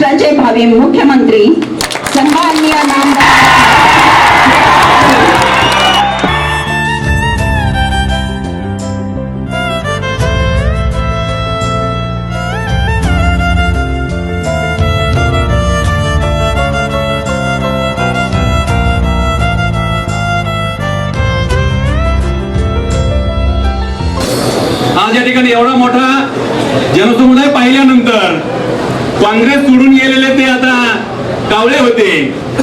भावी मुख्यमंत्री सन्माननीय नामदार आज या ठिकाणी एवढा मोठा जनसमुदाय पाहिल्यानंतर काँग्रेस सोडून गेलेले ते आता कावळे होते.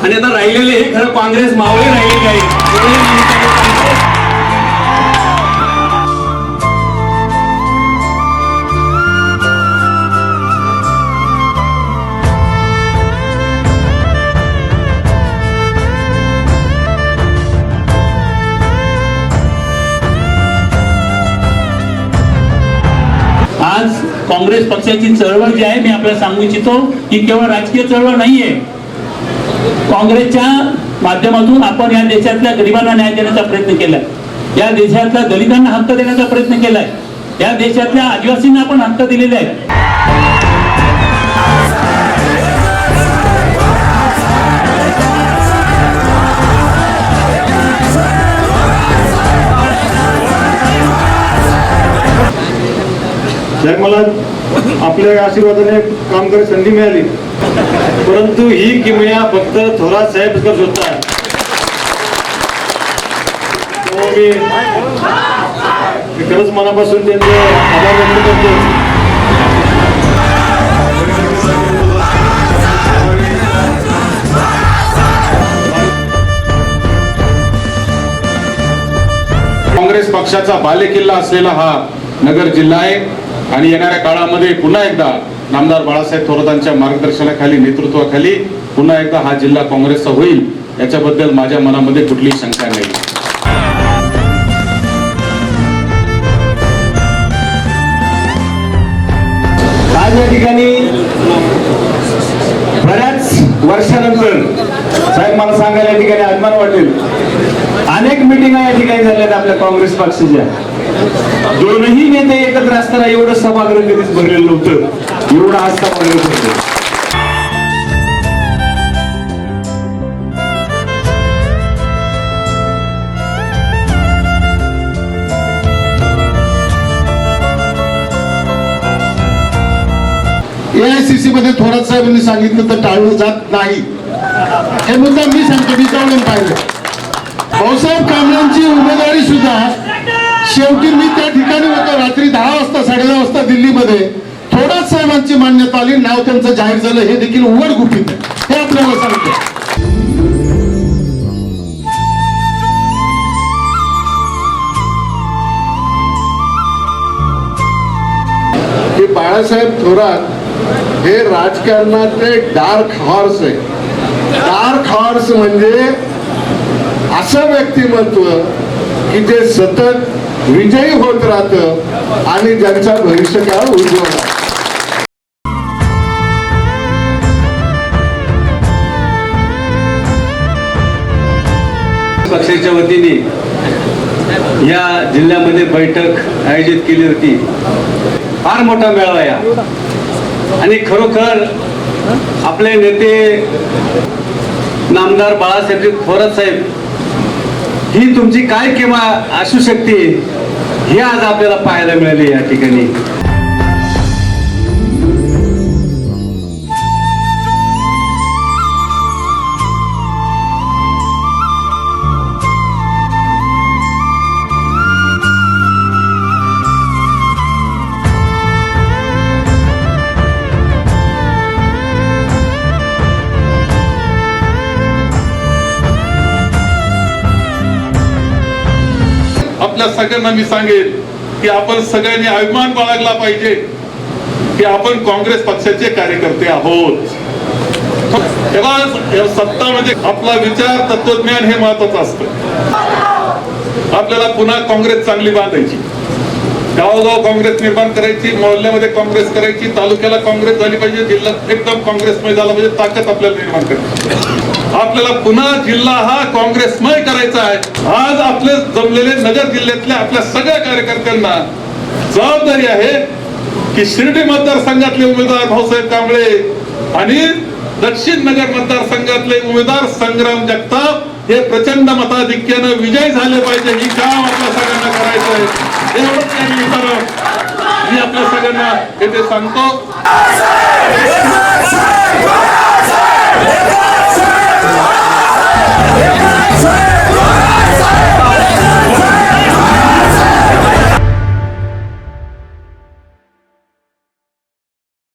आणि आता राहिलेले हे खरं काँग्रेस मावळे राहिले काही. काँग्रेस पक्षाची चळवळ जी आहे मी आपल्याला सांगू इच्छितो की केवळ राजकीय चळवळ नाहीये. काँग्रेसच्या माध्यमातून आपण या देशातल्या गरिबांना न्याय देण्याचा प्रयत्न केलाय. या देशातल्या दलितांना हक्क देण्याचा प्रयत्न केलाय. या देशातल्या आदिवासींना आपण हक्क दिलेले आहेत. साहेब मला आपल्या आशीर्वादाने काम करायची संधी मिळाली. परंतु ही किमया फक्त थोरात साहेब करत होता मी खरंच मनापासून त्यांचे आभार व्यक्त करतो. काँग्रेस पक्षाचा बालेकिल्ला असलेला हा नगर जिल्हा आहे. आणि येणाऱ्या काळामध्ये पुन्हा एकदा नामदार बाळासाहेब थोरातांच्या मार्गदर्शनाखाली नेतृत्वाखाली पुन्हा एकदा हा जिल्हा काँग्रेसचा होईल याच्याबद्दल माझ्या मनामध्ये कुठलीही शंका नाही. आज या ठिकाणी बऱ्याच वर्षानंतर साहेब मला सांगायला या ठिकाणी अभिमान वाटेल. अनेक मिटिंगा या ठिकाणी झाल्यात आपल्या काँग्रेस पक्षाच्या. दोनही नेते एकत्र असताना एवढं सभागृह कधीच भरलेलं नव्हतं. एवढं आज सभागृह भरलं एआयसीसी मध्ये थोरात साहेबांनी सांगितलं तर टाळलं जात नाही. हे मुद्दा मी सांगतो मी जाऊन पाहिलं. भाऊसाहेब कांबळेंची उमेदवारी सुद्धा शेवटी मी त्या ठिकाणी होतो रात्री दहा वाजता साडेदहा वाजता दिल्लीमध्ये. थोरात साहेबांची मान्यता आली नाव त्यांचं जाहीर झालं हे देखील उघड गुपित आहे. हे आपल्याला सांगतो. बाळासाहेब थोरात हे राजकारणाचे डार्क हॉर्स आहे डार्क हॉर्स म्हणजे असं व्यक्तिमत्व की जे सतत विजयी होत राहतं आणि ज्यांचा भविष्यकाळ उज्ज्वल पक्षाच्या वतीने या जिल्ह्यामध्ये बैठक आयोजित केली होती. फार मोठा मेळावा या आणि खरोखर आपले नेते नामदार बाळासाहेब थोरात साहेब ही तुमची काय किंवा असू शकते हे आज आपल्याला पाहायला मिळाले या ठिकाणी? आपल्या सगळ्यांना मी सांगेन की आपण सगळ्यांनी अभिमान बाळगला पाहिजे की आपण काँग्रेस पक्षाचे कार्यकर्ते आहोत. तेव्हा सत्ता म्हणजे आपला विचार तत्वज्ञान हे महत्वाचं असतं. आपल्याला पुन्हा काँग्रेस चांगली बांधायची. गावगाव काँग्रेस निर्माण करायची मोहल्ल्यामध्ये काँग्रेस करायची तालुक्याला काँग्रेस झाली पाहिजे जिल्ह्यात एकदम काँग्रेसमय झाला पाहिजे ताकद आपल्याला निर्माण करायची. आपल्याला पुन्हा जिल्हा हा काँग्रेसमय करायचा आहे. आज आपले जमलेले नगर जिल्ह्यातल्या आपल्या सगळ्या कार्यकर्त्यांना जबाबदारी आहे की शिर्डी मतदारसंघातले उमेदवार भाऊसाहेब कांबळे आणि दक्षिण नगर मतदारसंघातले उमेदवार संग्राम जगताप हे प्रचंड मताधिक्यानं विजय झाले पाहिजे. ही काम आपल्या आहे. एवढंच निमित्तानं मी आपल्या सगळ्यांना येथे सांगतो.